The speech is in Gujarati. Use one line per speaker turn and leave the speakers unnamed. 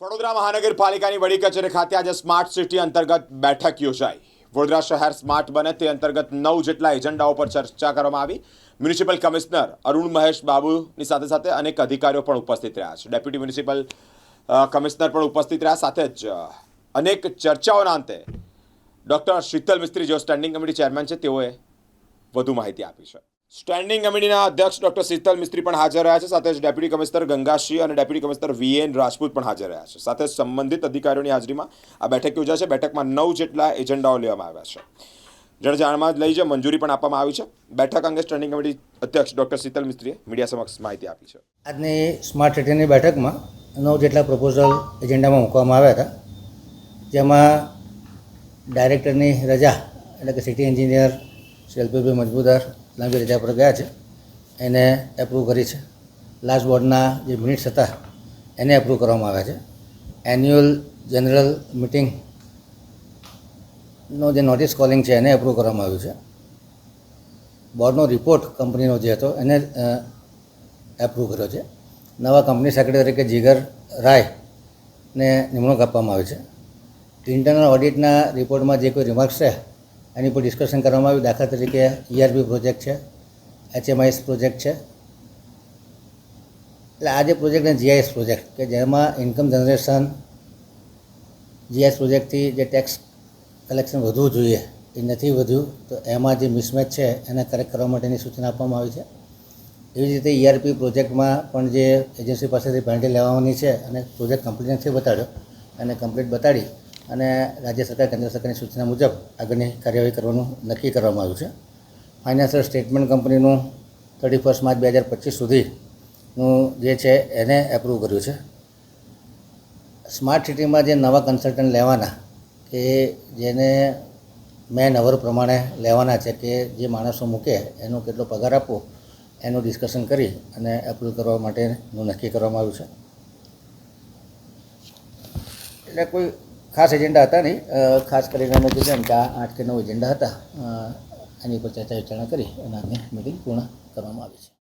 વડોદરા મહાનગરપાલિકાની વડી કચેરી ખાતે આજે સ્માર્ટ સિટી અંતર્ગત બેઠક યોજાઈ. વડોદરા શહેર સ્માર્ટ બને તે અંતર્ગત નવ જેટલા એજન્ડાઓ પર ચર્ચા કરવામાં આવી. મ્યુનિસિપલ કમિશનર અરુણ મહેશ બાબુની સાથે સાથે અનેક અધિકારીઓ પણ ઉપસ્થિત રહ્યા છે. ડેપ્યુટી મ્યુનિસિપલ કમિશનર પણ ઉપસ્થિત રહ્યા. સાથે જ અનેક ચર્ચાઓના અંતે ડોક્ટર શીતલ મિસ્ત્રી, જેઓ સ્ટેન્ડિંગ કમિટી ચેરમેન છે, તેઓએ વધુ માહિતી આપી છે. સ્ટેન્ડિંગ કમિટીના અધ્યક્ષ ડોક્ટર શીતલ મિસ્ત્રી પણ હાજર રહ્યા છે. સાથે જ ડેપ્યુટી કમિશનર ગંગાશ્રી અને ડેપ્યુટી કમિશનર વીએન રાજપૂત પણ હાજર રહ્યા છે. સાથે સંબંધિત અધિકારીઓની હાજરીમાં આ બેઠક યોજાશે બેઠકમાં નવ જેટલા એજન્ડાઓ લેવામાં આવ્યા છે. જેને જાણમાં લઈ જે મંજૂરી પણ આપવામાં આવી છે. બેઠક અંગે સ્ટેન્ડિંગ કમિટી અધ્યક્ષ ડોક્ટર શીતલ મિસ્ત્રીએ મીડિયા સમક્ષ માહિતી આપી છે.
આજની સ્માર્ટ સિટીની બેઠકમાં નવ જેટલા પ્રપોઝલ એજન્ડામાં મૂકવામાં આવ્યા હતા. જેમાં ડાયરેક્ટરની રજા, એટલે કે સિટી એન્જિનિયર શિલ્પીભાઈ મજબૂદાર લાંબી રજા પર ગયા છે, એને એપ્રૂવ કરી છે. લાસ્ટ બોર્ડના જે મિનિટ્સ હતા, એને એપ્રૂવ કરવામાં આવ્યા છે. એન્યુઅલ જનરલ મિટિંગનો જે નોટિસ કોલિંગ છે, એને એપ્રૂવ કરવામાં આવ્યું છે. બોર્ડનો રિપોર્ટ કંપનીનો જે હતો, એને એપ્રૂવ કર્યો છે. નવા કંપની સેક્રેટરી તરીકે જીગર રાયને નિમણૂક આપવામાં આવી છે. ઇન્ટરનલ ઓડિટના રિપોર્ટમાં જે કોઈ રિમાર્ક્સ છે એની પર ડિસ્કશન કરવામાં આવ્યું. દાખલા તરીકે ઈઆરબી પ્રોજેક્ટ છે એચએમઆઈએસ પ્રોજેક્ટ છે. એટલે આ જે પ્રોજેક્ટ અને જીઆઈએસ પ્રોજેક્ટ કે જેમાં ઇન્કમ જનરેશન જીએસ પ્રોજેક્ટથી જે ટેક્સ કલેક્શન વધવું જોઈએ, એ નથી વધ્યું, તો એમાં જે મિસમેચ છે, એને કરેક્ટ કરવા માટેની સૂચના આપવામાં આવી છે. એવી જ રીતે ઈઆરપી પ્રોજેક્ટમાં પણ જે એજન્સી પાસેથી પેનલ્ટી લેવાની છે, અને પ્રોજેક્ટ કમ્પ્લીટ નથી બતાડ્યો અને કમ્પ્લીટ બતાડી અને રાજ્ય સરકાર, કેન્દ્ર સરકારની સૂચના મુજબ આગળની કાર્યવાહી કરવાનું નક્કી કરવામાં આવ્યું છે. ફાઇનાન્શિયલ સ્ટેટમેન્ટ કંપનીનું થર્ટી ફર્સ્ટ માર્ચ બે હજાર પચીસ સુધીનું જે છે એને એપ્રૂવ કર્યું છે. સ્માર્ટ સિટીમાં જે નવા કન્સલ્ટન્ટ લેવાના, કે જેને મેન અવર પ્રમાણે લેવાના છે, કે જે માણસો મૂકે, એનો કેટલો પગાર આપવો, એનું ડિસ્કશન કરી અને એપ્રુવ કરવા માટેનું નક્કી કરવામાં આવ્યું છે. એટલે કોઈ ખાસ એજન્ડા હતા નહીં. ખાસ કરીને અમે કીધું કે આ આઠ કે નવ એજન્ડા હતા. એની પર ચર્ચા વિચારણા કરી અને આજની મિટિંગ પૂર્ણ કરવામાં આવી છે.